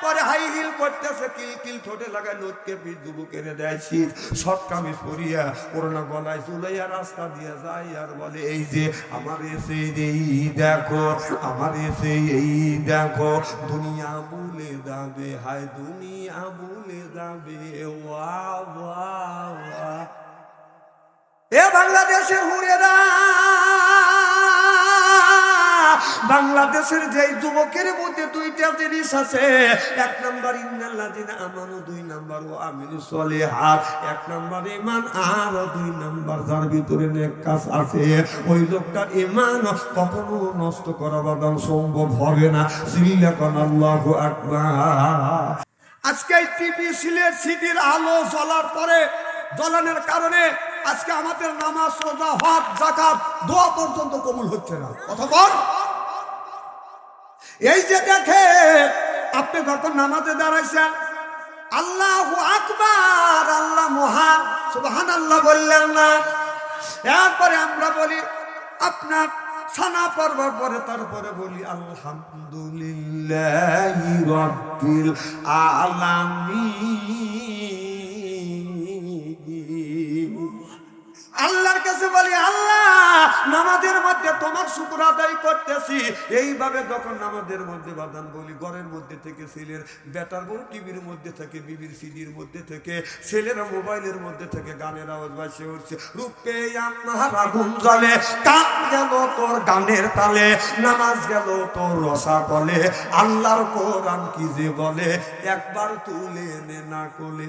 এরপরে high heel করতেছে, কিল কিল ঠোঁটে লাগায় লোককে পিঠ যুবকের দেয় শীত। শর্ট কামিজ পরিয়া ওরনা গলায় চুলাইয়া রাস্তা দিয়ে যায় আর বলে, এই যে আমার এসে এই দেখো, আমার এসে এই দেখো, দুনিয়া ভুলে যাবে, হায় দুনিয়া ভুলে যাবে ওয়া ওয়া এ বাংলাদেশের হুরেরা! বাংলাদেশের যে যুবকের মধ্যে দুইটা জিনিস আছে। এক নাম্বার, ইন্নাল্লাযিনা আমানু, দুই নাম্বার ও আমিলু সলিহাত। এক নাম্বার, ঈমান, আর দুই নাম্বার, যার ভিতরে কাজ আছে। ওই লোকটার ঈমান কখনো নষ্ট করা বাদাম সম্ভব হবে না। সিল্লাকান আল্লাহু আকবার। আজকে টিভি, সিলেট সিটির আলো জ্বলার পরে, জ্বলানোর কারণে আজকে আমাদের নামাজ, রোজা, হজ জাকাত দোয়া পর্যন্ত কবুল হচ্ছে না। কথা বল। এই যে দেখে আপনি যখন নামাজে দাঁড়াইছেন, আল্লাহ আকবার, আল্লাহ মহা সুবহান আল্লাহ বললেন না। এরপরে আমরা বলি, আপনার সানা পর্ব পরে তারপরে বলি, আলহামদুলিল্লাহ আলামী আল্লাহর কাছে বলি, আল্লাহ, নামাজের মধ্যে তোমার শুকুর আদায় করতেছি। এইভাবে যখন নামাজের মধ্যে বাদান বলি, ঘরের মধ্যে থেকে ছেলের, বেটার বউ টিভির মধ্যে থেকে, বিবির সিডির মধ্যে থেকে, ছেলেরা মোবাইলের মধ্যে থেকে গানের আওয়াজ বাসে উঠছে। রূপে আগুন জ্বলে, কান গেল তোর গানের তালে, নামাজ গেল তোর রসা বলে। আল্লাহর কোরআন কি যে বলে, একবার তুলে এনে না কোলে।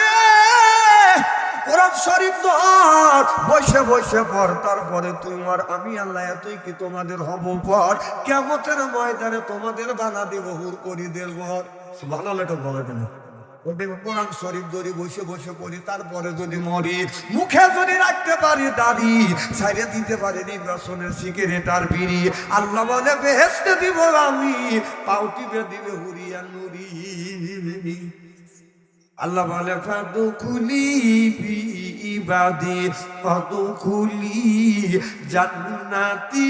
কোরআন শরীফ ধর বসে বসে পর, তারপরে তোমার আমি আল্লাহ, এতই কি তোমাদের হব পর কেমতের ময়দানে তোমাদের বানা দেব, হুর করি দেব বানালে এটা বলে কেন কোরআন শরীফ ধরি বসে বসে পড়ি, তারপরে যদি মরি, মুখে যদি রাখতে পারি দাড়ি ছাইড়ে দিতে পারি নির্বাচনের সিগারেট আর বিড়ি, আল্লাহ বলে বেহেস্তে দিব আমি পাও টিপে দিবে হুরিয়া নুরি আল্লাহ বলে ফাদুকুলি বি ইবাদি ফাদুকুলি জান্নাতি।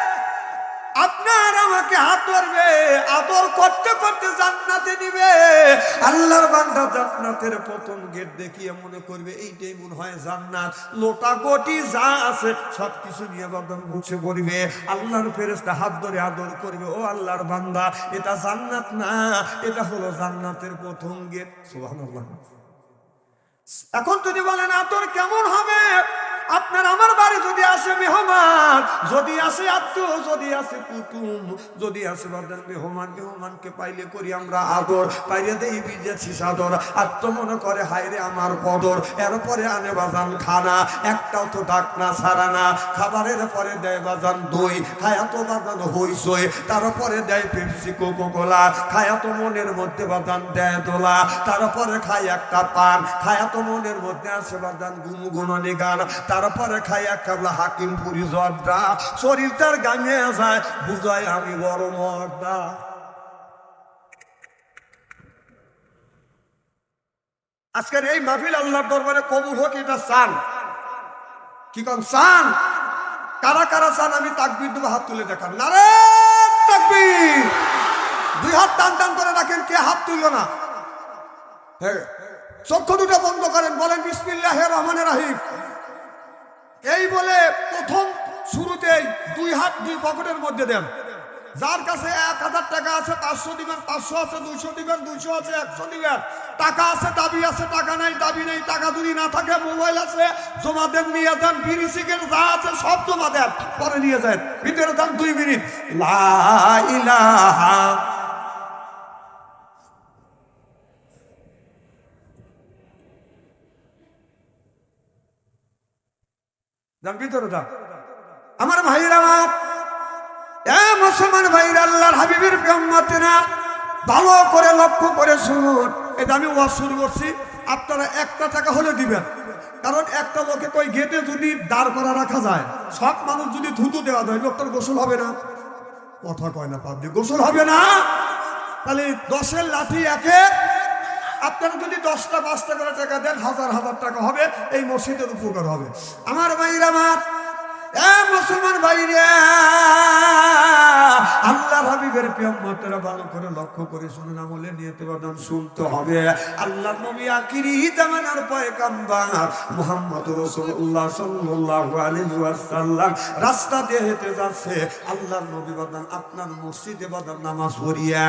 আপনার আমাকে হাত ধরবে, আদর করতে করতে জান্নাতে নিবে। আল্লাহর বান্দা জান্নাতের প্রথম গেট দেখিয়ে মনে করবে, এইটাই মনে হয় জান্নাত। লোটা গটি যা আছে সব কিছু নিয়ে বাদাম মুছে পড়বে। আল্লাহর ফেরেস্তা হাত ধরে আদর করবে, ও আল্লাহর বান্দা, এটা জান্নাত না, এটা হলো জান্নাতের প্রথম গেট। সুবহানাল্লাহ। এখন যদি বলেন আতর কেমন হবে? আপনার আমার বাড়ি যদি আসে মেহমান, যদি আসে আত্মীয়, যদি আসে কুটুম, যদি আসে বাদার মেহমান, মেহমানকে পাইলে করি আমরা আদর। পাইলে দেই বিজেছি সাদর তো মনে করে হাইরে আমার কদর এরপরে আনে বাজান খানা, একটাও তো ডাক না, ছাড়া না। খাবারের পরে দেয় বাজান দই, খায়া তো বাজান হইসই তারপরে দেয় পেপসি কোকো কোলা খায়া তো মনের মধ্যে বাদান দেয় দোলা। তারপরে খাই একটা পান, খায়া তো মনের মধ্যে আছে বাদান গুনু গুননি গান। তারপরে খাই এক কাবলা হাকিম পুরি জর্দা শরীর তার গাঙে যায়, বুঝায় আমি বড় মর্দা। আজকের এই মাহফিল আল্লাহর দরবারে কবুল হোক, এটা চান। কি কম চান? কারা কারা চান, আমি তাকবির দেবো, হাত তুলে দেখান। না রে তাকবির! দুই হাত টান টান করে রাখেন, কে হাত তুললো না? হ্যাঁ চক্ষু দুটো বন্ধ করেন, বলেন বিসমিল্লাহ রহমানের রাহিম। এই বলে প্রথম শুরুতেই দুই হাত দুই পকেটের মধ্যে দেন। যার কাছে এক হাজার টাকা আছে, পাঁচশো দিবেন, পাঁচশো আছে, দুইশো দিবেন, দুইশো আছে, একশো দিবেন। টাকা আছে, দাবি আছে, টাকা নাই, দাবি নেই, টাকা যদি না থাকে, মোবাইল আছে, জমা দেন, নিয়ে যান, বিড়ি যা আছে সব জমা দেন, পরে নিয়ে যান। ভিতরে যান দুই মিনিট। লা আমার ভাইরা আমার এ মুসলমান ভাইরা আল্লাহর হাবিবের ব্রহ্মতেরা ভালো করে লক্ষ্য করে শুনুন। এটা আমি ওয়াজ শুরু করছি, আপনারা একটা টাকা হলে দিবেন। কারণ একটা লোকে কই গেটে যদি দাঁড় করা রাখা যায়, সব মানুষ যদি থুতু দেওয়া যায়, লোকটার গোসল হবে না। কথা কয় না পাবলি গোসল হবে না। তাহলে দশের লাঠি একে আপনারা যদি দশটা পাঁচটা করে টাকা দেন, হাজার হাজার টাকা হবে, এই মসজিদের উপকার হবে। আমার ভাইরা আমার মুসলমান ভাইরা! আল্লাহ হাবিবের প্রিয়মতরা ভালো করে লক্ষ্য করে শুনে না বলে বাদাম শুনতে হবে। আল্লাহ নবী আকিরি জামানার পয়গাম্বার মুহাম্মদ রাসূলুল্লাহ সাল্লাল্লাহু আলাইহি ওয়াসাল্লাম রাস্তা দিয়ে হেঁটে যাচ্ছে। আল্লাহ নবী বাদাম আপনার মসজিদে বাদাম নামাজ পড়িয়া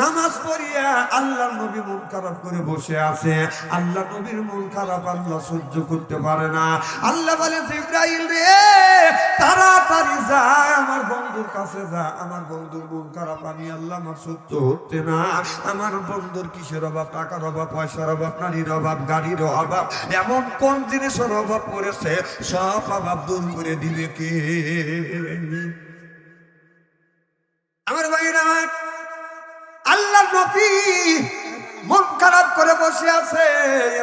নামাজ পড়িয়া আল্লাহ নবী মন খারাপ করে বসে আছে। আল্লাহ নবীর মন খারাপ আল্লাহ সহ্য করতে পারে না। আল্লাহ বলে ইব্রাহিম রে, তাড়াতাড়ি যা, আমার বন্ধুর কাছে যা, আমার বন্ধুর মন খারাপ আমি আল্লাহ আমার সহ্য হচ্ছে না আমার বন্ধুর কিসের অভাব? টাকার অভাব পয়সার অভাব নারীর অভাব গাড়ির অভাব? এমন কোন জিনিসের অভাব করেছে সব অভাব দূর করে দিবে কে? আমার ভাইরা আমার আল্লাহ নবী মন খারাপ করে বসে আছে।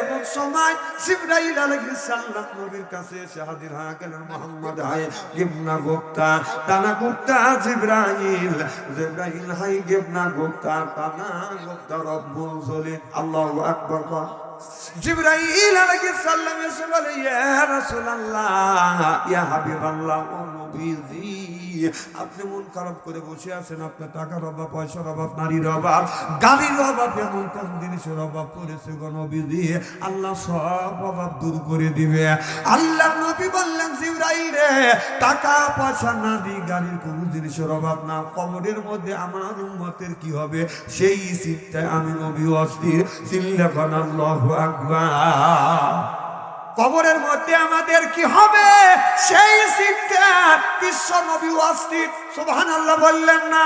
এমন সময় জিবরাইল আলাইহিস সালাম নবীর কাছে এসে হাজির হয়ে গেলেন, মুহাম্মদ হাই গিবনা গুপ্তা। তানা গুপ্তা জিবরাইল। জিবরাইল হাই গিবনা গুপ্তা। তানা গুপ্তা রব্বুল জলিল। আল্লাহু আকবার। কর জিবরাইল আলাইহিস সালাম এসে বলে, ইয়া রাসূলুল্লাহ, ইয়া হাবিবাল্লাহ, ও নবীজি। আপনি মন খারাপ করে বসে আছেন, আপনার টাকার অভাব, পয়সার অভাব, নারীর অভাব গাড়ির অভাব, এমন কোন জিনিসের অভাব পড়েছে গণবিধি আল্লাহ সব অভাব দূর করে দিবে। আল্লাহ নবী বললেন রে, টাকা, পয়সা না দি গাড়ির কোন জিনিসের অভাব না। কবরের মধ্যে আমার উম্মতের কি হবে? সেই চিন্তায় আমি নবী অস্থির। চিল্লাখন আল্লাহু আকবার। কবরের মধ্যে আমাদের কি হবে? সেই চিন্তা বিশ্ব নবী ওয়াস্তিক সুবহান আল্লাহ বললেন না।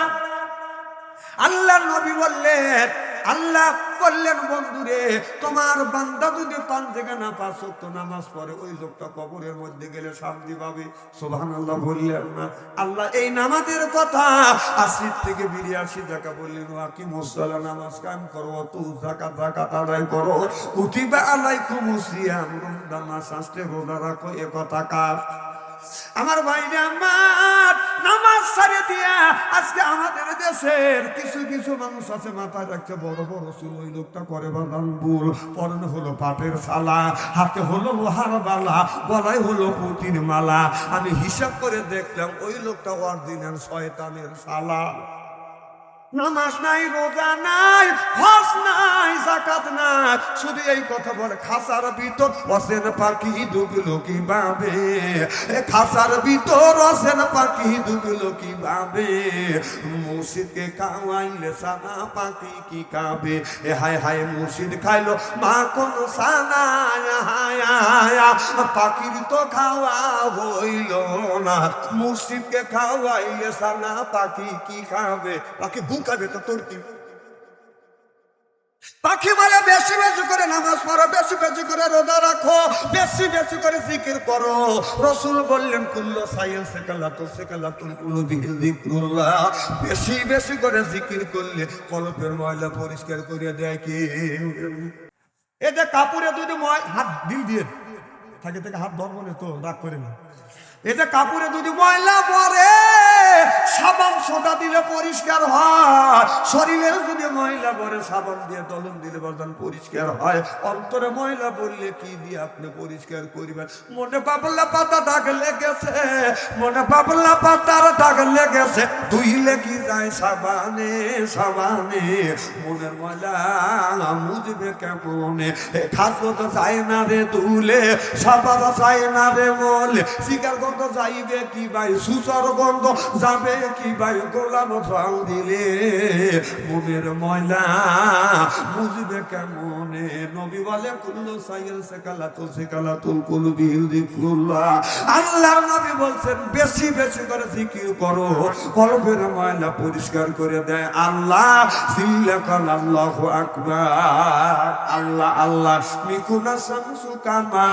আল্লাহ নবী বললেন আল্লাহ বললেন, বন্ধুরে, তোমার বান্দা যদি পান থেকে না পাঁচ ওয়াক্ত নামাজ পড়ে, ওই লোকটা কবরের মধ্যে গেলে শান্তি পাবে। সোভান আল্লাহ বললেন না। আল্লাহ এই নামাজের কথা আশির থেকে বিরিয়াশি টাকা বললেন আকি মুসলা নামাজ কাম করো তু জাকা জাকা আদায় করো। কুতিবা আলাইকুম সিয়াম, রমজান মাস আসতে রোজা রাখো, এ কথা কার? আমার ভাইরে আমার নামাজ সারে দিয়া আজকে আমাদের দেশের কিছু কিছু মানুষ আছে, মাথায় রাখছে বড় বড় চুল, ওই লোকটা করে বাদান পরনে হলো পাটের সালা হাতে হলো লোহার বালা, গলায় হলো পুতির মালা। আমি হিসাব করে দেখলাম ওই লোকটা অরিজিনাল শয়তানের সালা নামাজ নাই, রোজা নাই, হজ নাই জাকাত নাই। শুধু এই কথা বলে, খাসার ভিতর অসেন পাখি ডুবলো কি বাবে খাসার ভিতর অসেন পাখি ডুবলো কি বাবে মুর্শিদকে খাওয়াইলে সানা পাখি কি কাবে এ হায় হায় মুর্শিদ খাইলো, মা কোন সানা? পাখির তো খাওয়া হইল না। মুর্শিদকে খাওয়াইলে সানা পাখি কি খাবে? পাখি তো তোর পাখি বলে, বেশি বেশি করে নামাজ পড়ো, বেশি বেশি করে রাখো, বেশি বেশি করে জিকির করো। রসুল বললেন সাইল সেকালা তো সেকালা বেশি বেশি করে জিকির করলে কলপের ময়লা পরিষ্কার করে দেয় এতে কাপড়ে যদি ময় হাত দিল দিয়ে, থাকে, থেকে হাত ধরবো তো, রাগ করে না। এতে কাপড়ে যদি ময়লা পরে সাবান সোদা দিলে পরিষ্কার হয়। শরীরে যদি ময়লা পরে সাবান দিয়ে দলন দিলে বর্তমান পরিষ্কার হয়। অন্তরে ময়লা পড়লে কি দিয়ে আপনি পরিষ্কার করিবেন? মনে পাবলা পাতা দাগ লেগেছে, মনে পাবলা পাতার দাগ লেগেছে। ধুইলে কি যায় সাবানে সাবানে। মনের ময়লা মুজবে কেমনে? খাদ্য তো চাই না রে তুলে সাবান চাই না রে বলে শিকার গন্ধ চাইবে কি ভাই? সুচর গন্ধ যাই পাবে কি ভাই গোলাম ফাল দিলে? মনের ময়লা বুঝবে কেমনে? নবী বলে, কুল্লু সাইল সে কালা তো সে কালা তুল কুল বিহুদি ফুল্লা আল্লাহর নবী বলছেন, বেশি বেশি করে জিকির করো। কলবের ময়লা পরিষ্কার করে দেয়। আল্লাহ সিল্লাকাল আল্লাহু আকবার। আল্লাহ আল্লাহ মিকুনা শামসু কামা?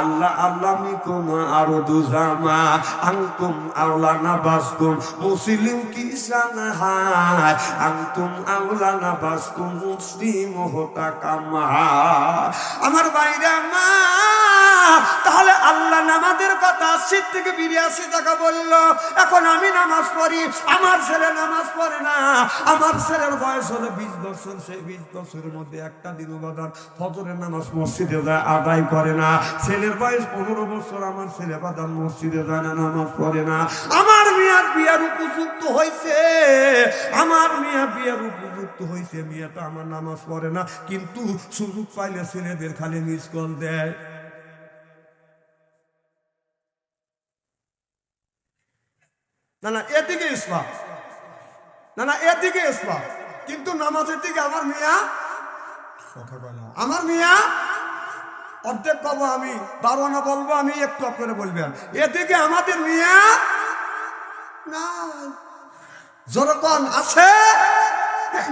আল্লাহ আল্লাহ মিকুনা আরদু জামা? আনতুম আল্লাহ না আনতুম কামা আমার মা, তাহলে আল্লাহ নামাজের কথা থেকে এখন আমি নামাজ পড়ি, আমার ছেলে নামাজ পড়ে না। আমার ছেলের বয়স হলো বিশ বছর, সেই বিশ বছরের মধ্যে একটা দিন বাদান ফজরের নামাজ মসজিদে যায়, আদায় করে না। ছেলের বয়স পনেরো বছর, আমার ছেলে বাদান মসজিদে যায় না, নামাজ পড়ে না। বিয়ার উপযুক্ত হয়েছে আমার মেয়া বিয়ার উপযুক্ত হয়েছে মেয়েটা আমার নামাজ পড়ে না, কিন্তু সুযোগ পাইলে ছেলেদের খালি মিস কল দেয়। না না, এদিকে ইসলাম না না, এদিকে ইসলাম কিন্তু নামাজের দিকে আমার মিয়া আমার মিয়া অর্ধেক পাবো আমি, বারো না বলব আমি, একটু করে বলবেন। এদিকে আমাদের মিয়া না যেরকম আছে?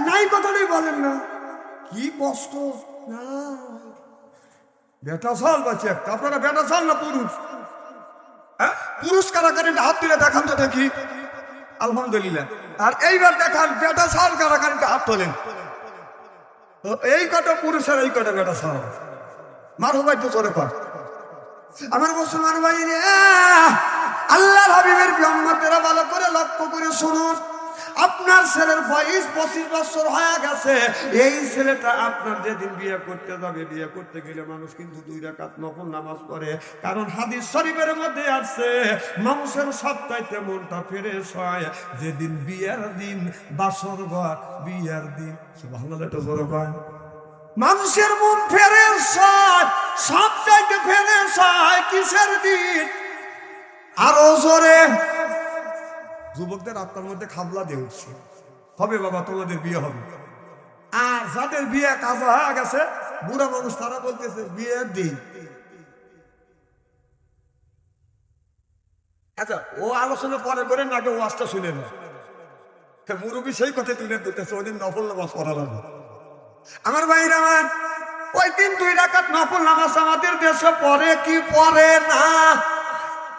নাই কথাটাই বলেন না। কি কষ্ট? না বেটা সাল বাচ্চা একটা। আপনারা বেটা সাল না পুরুষ? হ্যাঁ? পুরুষ কারাকারিটা হাত তুলে দেখান তো দেখি। আলহামদুলিল্লাহ। আর এইবার দেখান বেটা সাল কারাকারিটা হাত তোলেন। এই কটা পুরুষের এই কটা বেটা সাল মারো ভাই তো চলে কর। আমার মুসলমান ভাই রে। আল্লাহ হাবিবের ব্রহ্মতেরা ভালো করে লক্ষ্য করে শুনুন। আপনার ছেলের বয়স পঁচিশ বছর হয়ে গেছে। এই ছেলেটা আপনার যেদিন বিয়ে করতে যাবে, বিয়ে করতে গেলে মানুষ কিন্তু দুই রাকাত নফল নামাজ পড়ে। কারণ হাদিস শরীফের মধ্যে আছে, মানুষের সপ্তাহে মনটা ফ্রেশ হয়। যেদিন বিয়ের দিন, বাসর ঘর, বিয়ের দিন। ভালো জোর হয়। মানুষের মন হয় সব চাইতে ফেরেস হয় কিসের দিন? আরও জোরে। যুবকদের আত্মার মধ্যে খাবলা দিয়ে উঠছে। হবে বাবা, তোমাদের বিয়ে হবে। আর যাদের বিয়ে কাজা হয়ে গেছে, বুড়া মানুষ তারা বলতেছে, বিয়ের দিন। আচ্ছা ও আলোচনা পরে করে নাকি ওয়াজটা শুনে না মুরব্বী সেই কথা তুলে দিতেছে ওই নফল নামাজ পড়া লাগবে। আমার ভাইরা আমার, ওই দিন দুই রাকাত নফল নামাজ আমাদের দেশে পরে কি পরে না?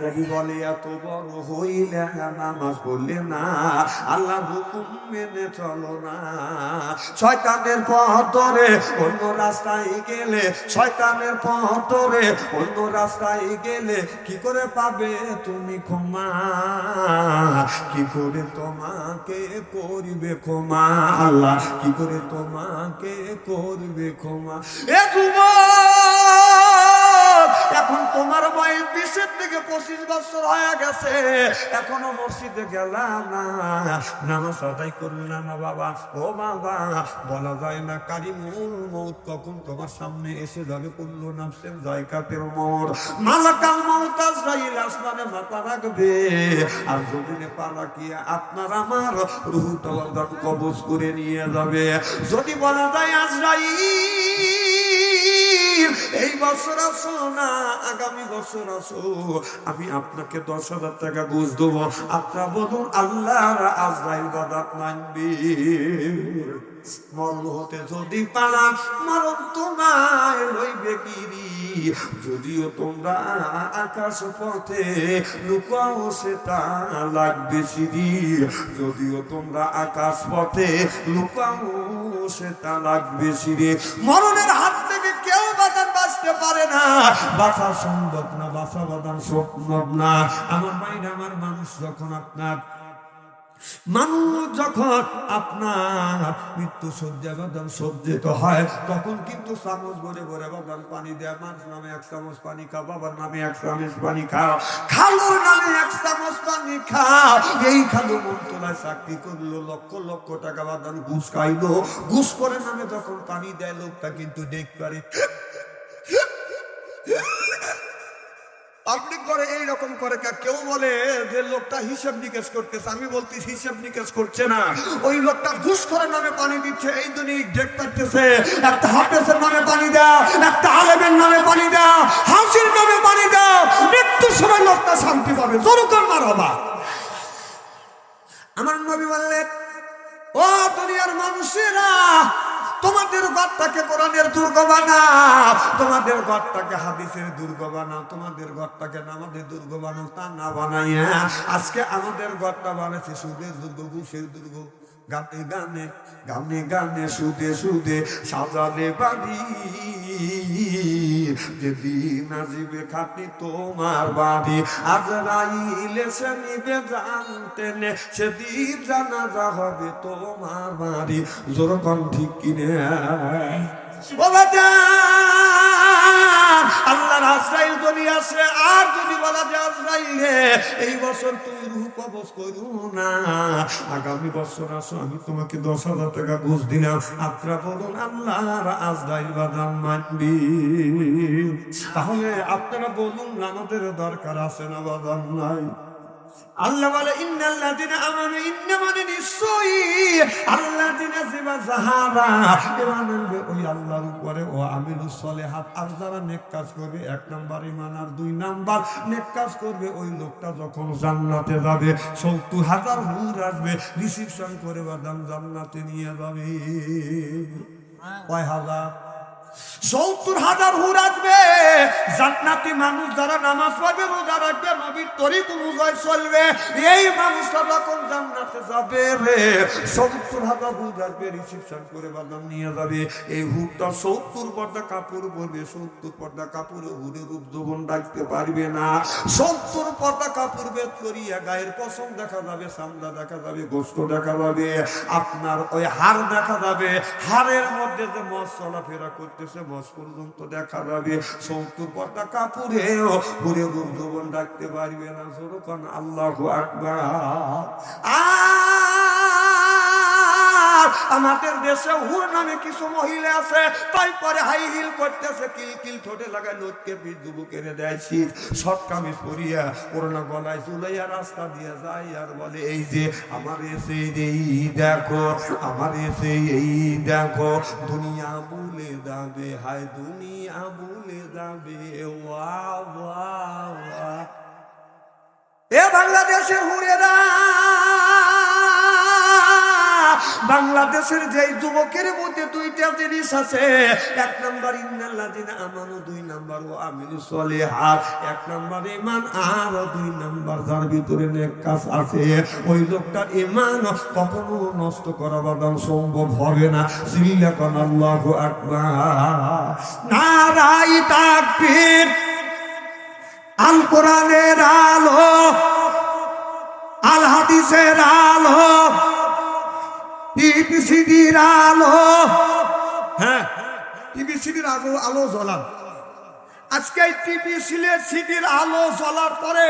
কবি বলে, এত বড় হইলে নামাজ পড়লে না, আল্লাহ হুকুম মেনে চলো না। শয়তানের পথরে অন্য রাস্তায় গেলে, শয়তানের পথরে অন্য রাস্তায় গেলে কি করে পাবে তুমি ক্ষমা? কি করে তোমাকে করবে ক্ষমা? আল্লাহ কি করে তোমাকে করবে ক্ষমা? এ যুবক! এখন তোমার বয়স বিশের থেকে পঁচিশ বছর হয়ে গেছে। এখনও মসজিদে গেলাম না। নামাজ আদায় করলাম না বাবা। ও বাবা, বলা যায় না কারিমুল মৌত কখন তোমার সামনে এসে যাবে করল নামসেন জায়গাতের মোর মালাকাল মৌত আজরাইল আসমানে মাথা রাখবে। আর জমিনে পা রাখিয়ে আপনার আমার রুহু তলাদান কবজ করে নিয়ে যাবে। যদি বলা যায় আজরাইল এই বছর আসো না আগামী বছর আসো আমি আপনাকে দশ হাজার টাকা ঘুষ দেবো। আপনার বলুন, আল্লাহর আজরাইল বাদাত মানবি। হতে যদি মরণ তোমায় লইবে যদিও তোমরা আকাশ পথে লুকাও লাগবে সিঁড়ি। যদিও তোমরা আকাশ পথে লুকাও, সেটা লাগবে সিঁড়ি। মরণের হাত থেকে কেউ পারে না। বাঁচা সম্ভব না বাঁচা বাদান সম্ভব না। আমার মাইন আমার মানুষ যখন আপনার, মানুষ যখন আপনার মৃত্যু বাদাম সজ্জিত হয়, তখন কিন্তু চামচ ভরে ভরে বাদাম পানি দেয়। নামে এক চামচ পানি বাবার নামে এক চামচ পানি খাও নামে এক চামচ পানি খাও। এই খালু মন্ত্রণায় চাকরি করল, লক্ষ লক্ষ টাকা বাদাম ঘুষ খাইলো। ঘুষ করে নামে যখন পানি দেয়, লোকটা কিন্তু দেখ পারে পাবলিক করে এইরকম করে কেউ বলে যে লোকটা হিসাব নিকেশ করতেছে, আমি বলছি হিসাব নিকেশ করছে না। ওই লোকটা ঘুষ করে নামে পানি দিচ্ছে, এই দুনিয়া ডেক পাচ্ছে একটা হাফেজের নামে পানি দাও, একটা আলেমের নামে পানি দাও, হাসির নামে পানি দাও, মৃত্যুর সময় লোকটা শান্তি পাবে। জোরকার মার হবা আমার নবী বললেন, ও দুনিয়ার মানুষেরা তোমাদের ঘরটাকে কোরআনের দুর্গ বানাও তোমাদের ঘরটাকে হাদিসের দুর্গ বানাও তোমাদের ঘরটাকে নামাজের দুর্গ বানাও তা না বানাইয়া আজকে আমাদের ঘরটা বানাচ্ছে সুদের দুর্গ, ঘুষের দুর্গ। গানে গানে গানে গানে সুদে সুদে সাজালে বাড়ি। যেদিন আসবে খাটি তোমার বাড়ি আজরাইল এসে নিবে জানতে নে সেদিন জানাজা হবে তোমার বাড়ি। যেরকম ঠিক কিনে। ও বাজান, আল্লাহর আশ্রাইল যদি আসে আর যদি বলা যায় আশ্রাইল রে এই বছর তুই রূপ কবজ করু না। আগামী বছর আসো, আমি তোমাকে দশ হাজার টাকা ঘুষ দিলাম। আত্রা বলুন, আল্লাহর আজরাইল বাদাম মানবি। তাহলে আপনারা বলুন আমাদের দরকার আছে না বাদাম নাই? আল্লাহ বলে ইন্নাল্লাযিনা আমানু ইন্না মানে নিশ্চয়ই আল্লাযিনা জিবা যাহারা ঈমান আনবে ওই আল্লাহর উপরে ও আমিলুস সলিহাত। আর যারা নেক কাজ করবে এক নাম্বার ঈমান আর দুই নাম্বার নেক কাজ করবে ওই লোকটা যখন জান্নাতে যাবে 70 হাজার হুর আসবে রিসিপশন করে বাদাম জান্নাতে নিয়ে যাবে। কয় হাজার? সত্তর পর্দা কাপড় পরবে, সত্তর পর্দা রূপ রাখতে পারবে না। সত্তর পর্দা কাপড় করিয়া গায়ের পশম দেখা যাবে, সামলা দেখা যাবে, গোস্ত দেখা যাবে, আপনার ওই হার দেখা যাবে। হারের মধ্যে যে মস চলাফেরা করতেছে বস পর্যন্ত দেখা যাবে। সমস্ত পর্দা কাপড়েও ঘুরে গুঞ্জবন ডাকতে পারবে না। সরকার আল্লাহ আকবার। আর আমাদের দেশে হুর নামে কিছু মহিলা আছে, তাই পরে হাই হিল করতেছে, কিল কিল ঠোঁটে লাগায় লোককে বিদ্যুবু কেড়ে দেয় শীত। শর্ট কামিজ পরিয়া করোনা গলায় চুলাইয়া রাস্তা দিয়ে যায় আর বলে, এই যে আমার এসে এই দেখো, আমার এসে এই দেখো, দুনিয়া বলে যাবে, হায় দুনিয়া বলে যাবে ওয়া ওয়া ওয়া এ বাংলাদেশের হুরেরা বাংলাদেশের যে যুবকের মধ্যে দুইটা জিনিস আছে। এক নাম্বার ইন্নাল্লাদিন আমানো, দুই নাম্বার ও আমিনু সলিহাত। এক নাম্বার ইমান আর দুই নাম্বার, যার ভিতরে কাজ আছে। ওই লোকটার ইমান কখনো নষ্ট করা বাদাম সম্ভব হবে না। সিল্লাকান আল্লাহু আকবার। নারাই তাকবীর আল কোরআনের আলো আল হাদিসের আলো। টিভিসিডির আলো। হ্যাঁ। টিভিসিডির আলো আলো জ্বলান। আজকে এই টিভি সিলের সিডির আলো জ্বলার পরে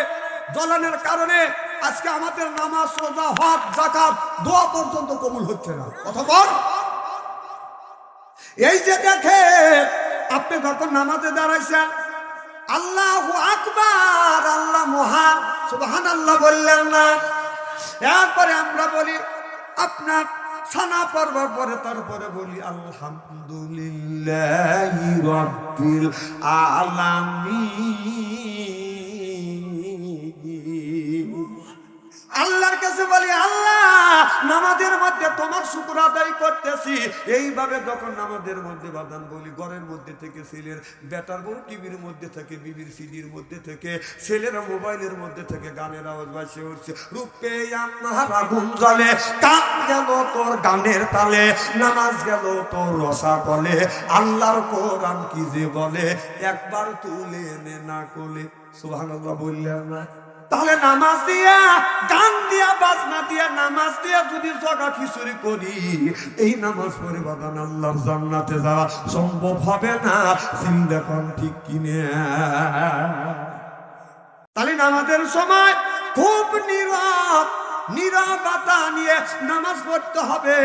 জ্বলানোর কারণে আজকে আমাদের নামাজ রোজা হক জাকাত দোয়া পর্যন্ত কবুল হচ্ছে না। কথা বল। এই যে দেখে আপনি যখন নামাজে দাঁড়াইছেন আল্লাহ আকবার আল্লাহ মহান সুবহান আল্লাহ বললেন না। এরপরে আমরা বলি আপনার সানা পড়বার পরে তারপরে বলি আলহামদুলিল্লাহ রব্বিল আলামিন। আল্লাহর কাছে বলি, আল্লাহ, নামাজের মধ্যে তোমার শুক্র আদায় করতেছি। এইভাবে যখন নামাজের মধ্যে বাদান বলি, ঘরের মধ্যে থেকে ছেলের, বেটার বউ টিভির মধ্যে থেকে, বিবির সিডির মধ্যে থেকে, ছেলেরা মোবাইলের মধ্যে থেকে গানের আওয়াজ বাসে উঠছে। রূপে আগুন জ্বলে, কান গেল তোর গানের তালে, নামাজ গেল তোর রসা বলে। আল্লাহর কোরআন কি যে বলে, একবার তুলে নে না কোলে। সুবহানাল্লাহ বললেন না। তাহলে নামাজ দিয়া, গান দিয়া, বাজনা দিয়া, নামাজ দিয়া যদি জগা খিচুড়ি করি, এই নামাজ পড়ে বাদান আল্লাহ জান্নাতে যাওয়া সম্ভব হবে না। চিন্তা কম ঠিক কিনে। তাহলে নামাজের সময় খুব নীরব নীরবতা নিয়ে নামাজ পড়তে হবে।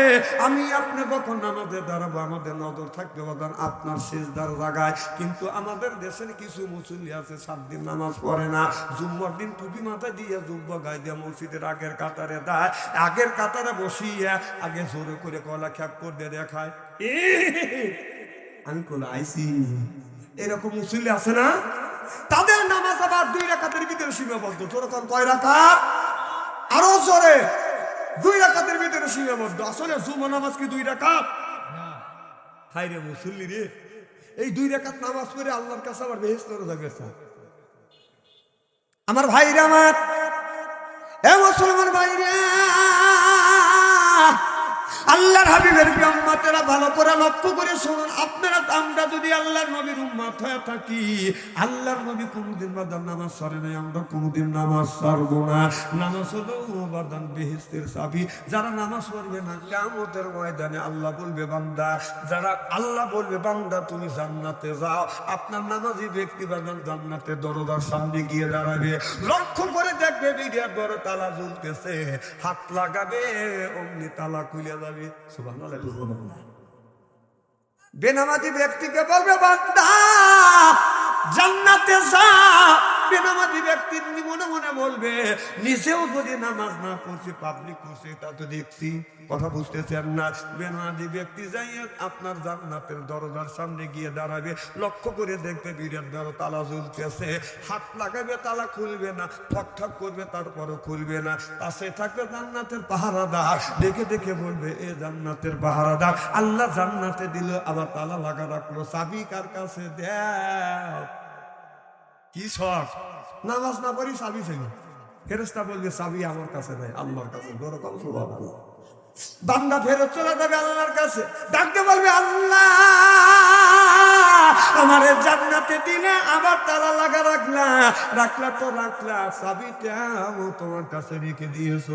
আমি আপনি কখন নামাজে দাঁড়াবো? আমাদের নজর থাকবে বাদান আপনার শেষ দ্বার জায়গায়। কিন্তু আমাদের দেশের কিছু মুসল্লি আছে, সাত দিন নামাজ পড়ে না। জুম্মার দিন টুপি মাথায় দিয়ে জুব্বা গায়ে দিয়ে মসজিদের আগের কাতারে দেয়। আগের কাতারে বসিয়ে আগে জোরে করে কলা খ্যাপ করে দেখায়। আমি কোন আইসি এরকম মুসল্লি আছে না? তাদের নামাজ আবার দুই রাকাতের ভিতরে সীমাবদ্ধ। তোর কয় রাখা? আরও জোরে। দুই রাকাতের ভিতরে সীমাবদ্ধ আসলে জুমা নামাজ কি দুই রাকাত? হাই রে মুসল্লি রে। এই দুই রাকাত নামাজ পড়ে আল্লাহর কাছে আবার বেহেস্ত যাবে আমার ভাইরা আমার। এ মুসলমান ভাইরা। আল্লাহর হাবিবের উম্মতেরা ভালো করে লক্ষ্য করে শুনুন। আপনারা, আমরা যদি আল্লাহর নবীর উম্মত হয়ে থাকি, আল্লাহর নবী কোনোদিন বাদান নামাজ সরে নাই, আমরা কোনোদিন নামাজ সারবো না। নামাজ হলো বাদান বেহেস্তের চাবি। যারা নামাজ পড়বে না, কিয়ামতের ময়দানে আল্লাহ বলবে, বান্দা, যারা আল্লাহ বলবে, বান্দা, তুমি জান্নাতে যাও। আপনার নামাজি ব্যক্তি বাদান জান্নাতের দরজার সামনে গিয়ে দাঁড়াবে। লক্ষ্য করে দেখবে বিরিয়া বড় তালা ঝুলতেছে। হাত লাগাবে, অমনি তালা খুলে যাবে। সুবহানাল্লাহ। বেনামাজি ব্যক্তিকে বলবে, বান্দা, জান্নাতে যা। বেনামাজি ব্যক্তি মনে মনে বলবে, নিজেও যদি নামাজ না পাবলিক করছে তা তো দেখছি। কথা বুঝতেছেন না বেনামাজি ব্যক্তি, যাই আপনার জান্নাতের দরজার সামনে গিয়ে দাঁড়াবে, লক্ষ্য করে দেখবে তালা ঝুলতেছে হাত লাগাবে, তালা খুলবে না, ঠক ঠক করবে খুলবে না। পাশে থাকবে জান্নাতের পাহারাদার, দেখে দেখে বলবে, এ জান্নাতের পাহারাদার, আল্লাহ জান্নাতে দিল, আবার তালা লাগা রাখল চাবি কার কাছে দেও কি শখ নামাজ না পড়ি চাবি ছিল ফেরেস্তা বলবে চাবি আমার কাছে নাই, আল্লাহর কাছে বড় কম বান্দা ফেরত চলে যাবে আল্লাহর কাছে। ডাকতে বলবে, আল্লাহ, আমার জান্নাতে দিনে আবার তালা লাগা রাখলা রাখলা তো রাখলা চাবিটা তোমার কাছে রেখে দিয়েছ।